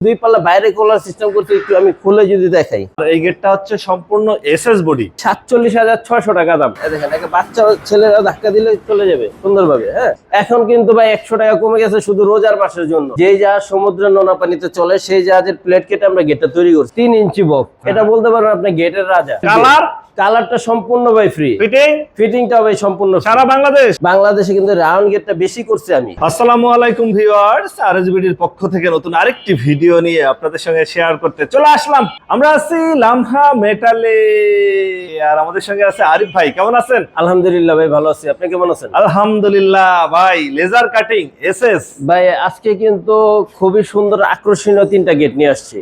দুই পাল্লা বাইরে খোলার সিস্টেম করতে একটু আমি খুলে যদি দেখাই। এই গেটটা হচ্ছে সম্পূর্ণ এসএস বডি সাতচল্লিশ হাজার ছয়শো টাকা দাম। দেখেন একটা বাচ্চা ছেলেরা ধাক্কা দিলে চলে যাবে সুন্দরভাবে হ্যাঁ? এখন কিন্তু ভাই একশো টাকা কমে গেছে শুধু রোজার মাসের জন্য। যেই জাহাজ সমুদ্রের নোনা পানিতে চলে সেই জাহাজের প্লেট কেটে আমরা গেটটা তৈরি করছি। তিন ইঞ্চি বক্স এটা বলতে পারেন আপনি গেটের রাজা। কালার কালারটা সম্পূর্ণ ভাই ফ্রি ফিটিং ফিটিংটা ভাই সম্পূর্ণ সারা বাংলাদেশ? বাংলাদেশে কিন্তু রাউন্ড গেটটা বেশি করছি আমি। আসসালামু আলাইকুম ভিউয়ার্স আরএসবিডির পক্ষ থেকে নতুন আরেকটি ভিডিও নিয়ে আপনাদের সঙ্গে শেয়ার করতে চলে আসলাম। আমরা আছি লামহা মেটালে আর আমাদের সঙ্গে আছে আরিফ ভাই কেমন আছেন? আলহামদুলিল্লাহ ভাই ভালো আছি। আপনি কেমন আছেন? আলহামদুলিল্লাহ ভাই লেজার কাটিং এসএস ভাই আজকে কিন্তু খুবই সুন্দর আকর্ষণীয় তিনটা গেট নিয়ে আসছি।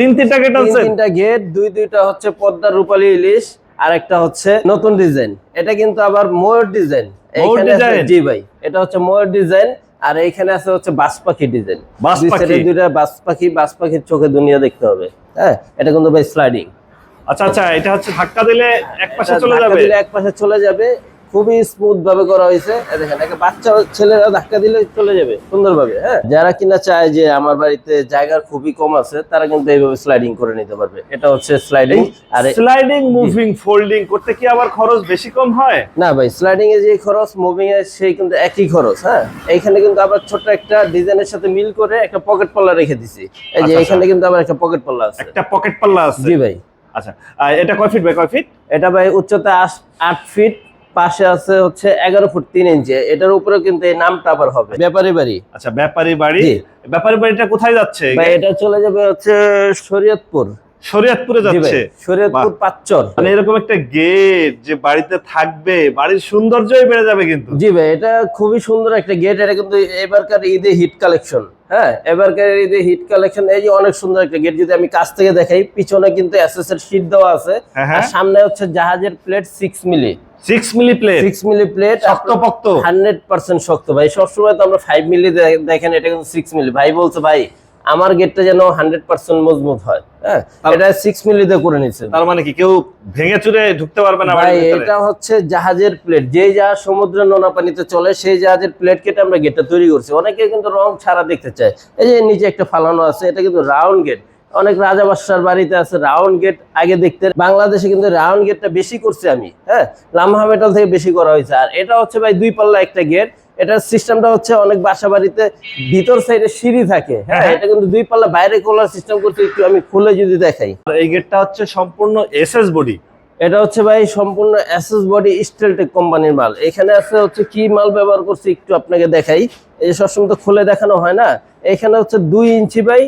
তিন তিনটা গেট আছে তিনটা গেট দুই দুইটা হচ্ছে পদ্মার রূপালী ইলিশ আর একটা হচ্ছে নতুন ডিজাইন। এটা কিন্তু আবার ময়ূর ডিজাইন। জি ভাই এটা হচ্ছে ময়ূর ডিজাইন আর এইখানে আছে হচ্ছে বাস পাখি ডিজাইন। দুইটা বাস পাখি বাস পাখির চোখে দুনিয়া দেখতে হবে। হ্যাঁ এটা কিন্তু ভাই স্লাইডিং আচ্ছা আচ্ছা এটা হচ্ছে ধাক্কা দিলে এক পাশে চলে যাবে? এক পাশে চলে যাবে খুবই স্মুথ ভাবে করা হয়েছে। দেখেন একটা বাচ্চা ছেলেরা ধাক্কা দিলে চলে যাবে সুন্দরভাবে হ্যাঁ? যারা কিনা চায় যে আমার বাড়িতে জায়গা খুবই কম আছে তারা কিন্তু এইভাবে স্লাইডিং করে নিতে পারবে। এটা হচ্ছে স্লাইডিং আর স্লাইডিং মুভিং ফোল্ডিং করতে কি আবার খরচ বেশি কম হয়? না ভাই স্লাইডিং এর যে খরচ মুভিং এর সেই কিন্তু একই খরচ হ্যাঁ? এইখানে কিন্তু আবার ছোট একটা ডিজাইনের সাথে মিল করে একটা পকেট পাল্লা রেখে দিছি। এই যে আচ্ছা, এখানে কিন্তু আবার একটা পকেট পাল্লা আছে। একটা পকেট পাল্লা আছে? জি ভাই। আচ্ছা এটা কয় ফিট বাই কয় ফিট এটা ভাই উচ্চতা আট ফিট পাশে আছে হচ্ছে এগারো ফুট তিন ইঞ্চি। এটার উপরে কিন্তু এই নামটা আবার হবে। ব্যাপারী বাড়ি। আচ্ছা ব্যাপারী বাড়ি। ব্যাপারী বাড়িটা কোথায় যাচ্ছে? এটা চলে যাবে হচ্ছে শরীয়তপুর। শরীয়তপুরে যাচ্ছে। শরীয়তপুর পাঁচচর মানে এরকম একটা গেট যে বাড়িতে থাকবে বাড়ির সৌন্দর্যই বেড়ে যাবে কিন্তু। জি ভাই এটা খুবই সুন্দর একটা গেট এটা কিন্তু এবারকার ঈদে হিট কালেকশন হ্যাঁ? এবারকার ঈদে হিট কালেকশন এই যে অনেক সুন্দর একটা গেট যদি আমি কাছ থেকে দেখাই পিছনে কিন্তু এসএস এর শীট দেওয়া আছে। হ্যাঁ, আর হ্যাঁ। সামনে হচ্ছে জাহাজের plate six milli six milli plate six milli plate শক্তপোক্ত। হান্ড্রেড পার্সেন্ট শক্ত। ভাই সবসময় তো আমরা ফাইভ মিলি দেখেন এটা কিন্তু সিক্স মিলি ভাই বলছে ভাই আমার গেটটা যেন হান্ড্রেড পার্সেন্ট মজবুত হয় হ্যাঁ? এটা সিক্স মিলিতে করে নিচ্ছে তার মানে কি কেউ ভেঙে চুরে ঢুকতে পারবে না ভাই এটা হচ্ছে জাহাজের প্লেট যে জাহাজ সমুদ্রের নোনা পানিতে চলে সেই জাহাজের প্লেট কেটে আমরা গেটটা তৈরি করছি। অনেকে কিন্তু রং ছাড়া দেখতে চায়। এই যে নিচে একটা ফালানো আছে এটা কিন্তু রাউন্ড গেট অনেক রাজা বাদশার বাড়িতে আছে রাউন্ড গেট আগে দেখতে বাংলাদেশে কিন্তু রাউন্ড গেটটা বেশি করছি আমি হ্যাঁ? লামহা মেটাল থেকে বেশি করা হয়েছে। আর এটা হচ্ছে ভাই দুই পাল্লা একটা গেট এটার সিস্টেমটা হচ্ছে অনেক বাসা বাড়িতে ভিতর সাইডে সিঁড়ি থাকে। হ্যাঁ হ্যাঁ। এটা কিন্তু দুই পাল্লা বাইরে খোলার সিস্টেম করছে একটু আমি খুলে যদি দেখাই। এই গেটটা হচ্ছে সম্পূর্ণ এসএস বডি। এটা হচ্ছে ভাই সম্পূর্ণ অ্যাসেস বডি স্টেলটেক কোম্পানির মাল। এখানে আছে হচ্ছে কি মাল ব্যবহার করছি একটু আপনাকে দেখাই। এই যে সবসময় তো খুলে দেখানো হয় না। এখানে হচ্ছে দুই ইঞ্চি বাই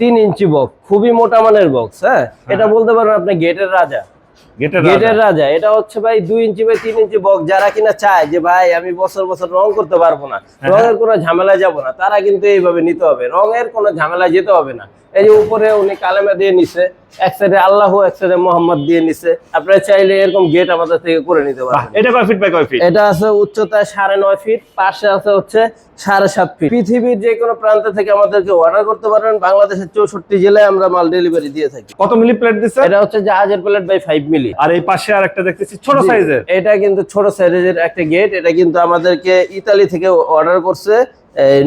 তিন ইঞ্চি বক্স খুবই মোটা মানের বক্স হ্যাঁ। এটা বলতে পারেন আপনি গেটের রাজা। গেটের রাজা এটা হচ্ছে ভাই দুই ইঞ্চি বাই তিন ইঞ্চি বক যারা কিনা চায় যে ভাই আমি বছর বছর রং করতে পারব না হ্যাঁ। রঙের কোনো ঝামেলায় যাব না তারা কিন্তু এইভাবে নিতে হবে রঙের কোনো ঝামেলায় যেতে হবে না এই যে উপরে উনি কালেমা দিয়ে নিছে এক সাইডে আল্লাহ এক সাইডে মোহাম্মদ দিয়ে নিছে। আপনারা চাইলে এরকম গেট আমাদের থেকে করে নিতে বাহ, পারবেন এটা কয় ফিট বাই কয় ফিট এটা আছে উচ্চতায় সাড়ে নয় ফিট পাশে আছে হচ্ছে সাড়ে সাত ফিট পৃথিবীর যে কোনো প্রান্ত থেকে আমাদেরকে অর্ডার করতে পারবেন। বাংলাদেশের চৌষট্টি জেলায় আমরা মাল ডেলিভারি দিয়ে থাকি। কত মিলি প্লেট দিচ্ছে এটা হচ্ছে জাহাজের প্লেট বাই ফাইভ মিলি। আর এই পাশে আর একটা দেখতেছি ছোট সাইজের এটা কিন্তু ছোট সাইজের একটা গেট এটা কিন্তু আমাদেরকে ইতালি থেকে অর্ডার করছে।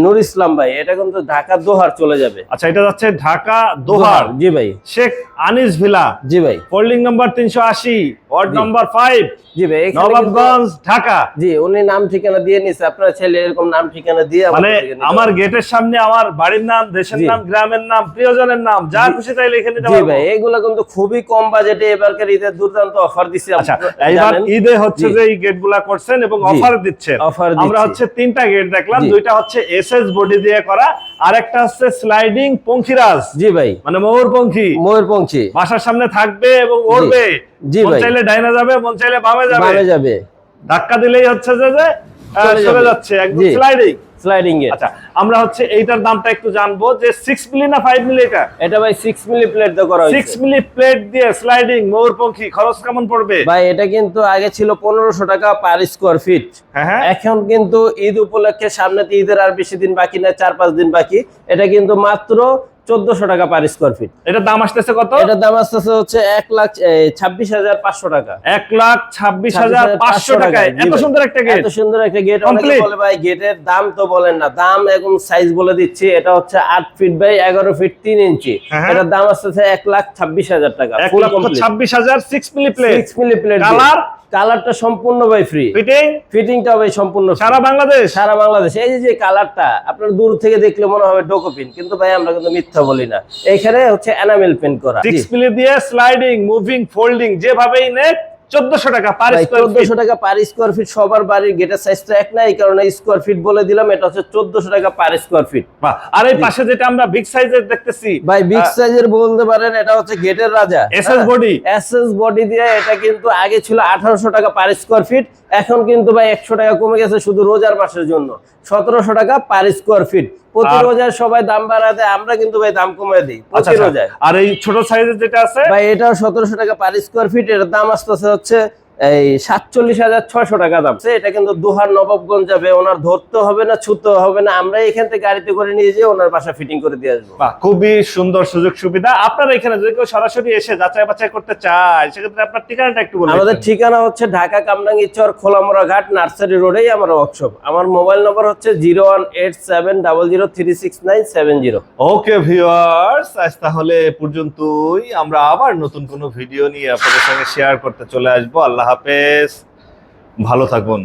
নূর ইসলাম ভাই এটা কিন্তু ঢাকা দোহার চলে যাবে। আচ্ছা এটা যাচ্ছে ঢাকা দোহার জি ভাই। শেখ আনিস ভিলা। জি ভাই। হোল্ডিং নাম্বার তিনশো আশি ওয়ার্ড নাম্বার ফাইভ জি ভাই নবাবগঞ্জ ঢাকা। জি উনি নাম ঠিকানা দিয়ে নিছে আপনারা ছেলে এরকম নাম ঠিকানা দিয়ে মানে আমার গেটের সামনে আমার বাড়ির নাম দেশের নাম গ্রামের নাম প্রিয়জনের নাম যা খুশি তাই লিখে নিতে পারব। ভাই এগুলো কিন্তু খুবই কম বাজেটে এবারকার ঈদের দুর্দান্ত অফার দিছি আচ্ছা ঈদে হচ্ছে যে এই গেটগুলা করছেন এবং অফার দিচ্ছেন Offer আমরা হচ্ছে তিনটা গেট দেখলাম দুইটা হচ্ছে এসএস বডি দিয়ে করা আর একটা হচ্ছে স্লাইডিং পঙ্খিরাজ। জি ভাই। মানে ময়ূর পঙ্খি। ময়ূরপঙ্খী বাসার সামনে থাকবে এবং উড়বে জি মন ভাই। চাইলে ডাইনা যাবে মন চাইলে বামে যাবে। বামে যাবে। ধাক্কা দিলেই হচ্ছে যে চলে যাচ্ছে একদম স্লাইডিং স্লাইডিং এর। আচ্ছা আমরা হচ্ছে এইটার দামটা একটু জানব যে 6 মিলি না 5 মিলি এটা? এটা ভাই 6 মিলি প্লেট দিয়ে করা হয়েছে। 6 মিলি প্লেট দিয়ে স্লাইডিং ময়ূরপঙ্খী খরচ কেমন পড়বে? ভাই এটা কিন্তু আগে ছিল পনেরোশো টাকা পার স্কয়ার ফিট হ্যাঁ। এখন কিন্তু ঈদ উপলক্ষে সামনে তো ঈদের আর বেশি দিন বাকি না চার পাঁচ দিন বাকি। এটা কিন্তু মাত্র চোদ্দশো টাকা পার স্কোয়ার ফিট এটার দাম আসতেছে কত? এটার দাম আসতেছে হচ্ছে এক লাখ ছাব্বিশ হাজার পাঁচশো টাকা। এক লাখ ছাব্বিশ হাজার পাঁচশো 26,500 টাকায়। জি এত সুন্দর একটা গেট এত সুন্দর একটা গেট অনেকে বলে ভাই গেটের দাম তো বলেন না। দাম এখন সাইজ বলে দিচ্ছি। এটা হচ্ছে আট ফিট বাই এগারো ফিট তিন ইঞ্চি। হ্যাঁ। এটার দাম আসতেছে এক লাখ ছাব্বিশ হাজার টাকা। এক লক্ষ ছাব্বিশ হাজার six milli plate six milli plate Colour? কালারটা সম্পূর্ণ ভাই ফ্রি ফিটিং ফিটিংটা ভাই সম্পূর্ণ সারা বাংলাদেশ? সারা বাংলাদেশ। এই যে যে কালারটা আপনার দূর থেকে দেখলে মনে হবে ডোকোপিন কিন্তু ভাই আমরা কিন্তু মিথ্যা বলি না। এখানে হচ্ছে এনামেল পেন্ট করা। ডিসপ্লে দিয়ে স্লাইডিং মুভিং ফোল্ডিং যেভাবেই নেক চোদ্দশো টাকা পার স্কোয়ার ফিট চোদ্দশো টাকা পার স্কোয়ার ফিট সবার বাড়ির গেটের সাইজটা এক না এই কারণে স্কোয়ার ফিট বলে দিলাম এটা হচ্ছে চোদ্দশো টাকা পার স্কোয়ার ফিট আর এই পাশে যেটা আমরা বিগ সাইজের দেখতেছি ভাই বিগ সাইজের বলতে পারেন এটা হচ্ছে গেটের রাজা এসএস বডি এসএস বডি দিয়ে এটা কিন্তু আগে ছিল আঠারোশো টাকা পার স্কোয়ার ফিট এখন কিন্তু ভাই একশো টাকা কমে গেছে শুধু রোজার মাসের জন্য। সতেরোশো টাকা পার স্কোয়ার ফিট প্রতি আর- রোজায় সবাই দাম আমরা কিন্তু ভাই দাম দিই আচ্ছা প্রতি আচ্ছা। রোজায় আর এই ছোট সাইজের যেটা আছে ভাই এটাও সতেরোশো টাকা পার স্কোয়ার ফিট এটার দাম আসতেছে হচ্ছে এই সাতচল্লিশ হাজার ছয়শো টাকা দাম। সে এটা কিন্তু দুহার নবাবগঞ্জ যাবে ওনার ধরতে হবে না ছুতে হবে না আমরা এখান থেকে গাড়িতে করে নিয়ে যেয়ে ওনার বাসা ফিটিং করে দিয়ে আসব। বাহ, খুবই সুন্দর সুযোগ সুবিধা। আপনারা এখানে যদি কেউ সরাসরি এসে যাচাই বাছাই করতে চায় সেক্ষেত্রে আপনার ঠিকানাটা একটু বলুন আমাদের ঠিকানা হচ্ছে ঢাকা কামরাঙ্গি চর খোলামোড়া ঘাট নার্সারি রোডেই আমার ওয়ার্কশপ আমার মোবাইল নম্বর হচ্ছে zero one eight seven double zero three six nine seven zero. Okay viewers আজ তাহলে পর্যন্তই। আমরা আবার নতুন কোনো ভিডিও নিয়ে আপনাদের সঙ্গে শেয়ার করতে চলে আসব। আল্লাহ হাফেজ ভালো থাকবেন।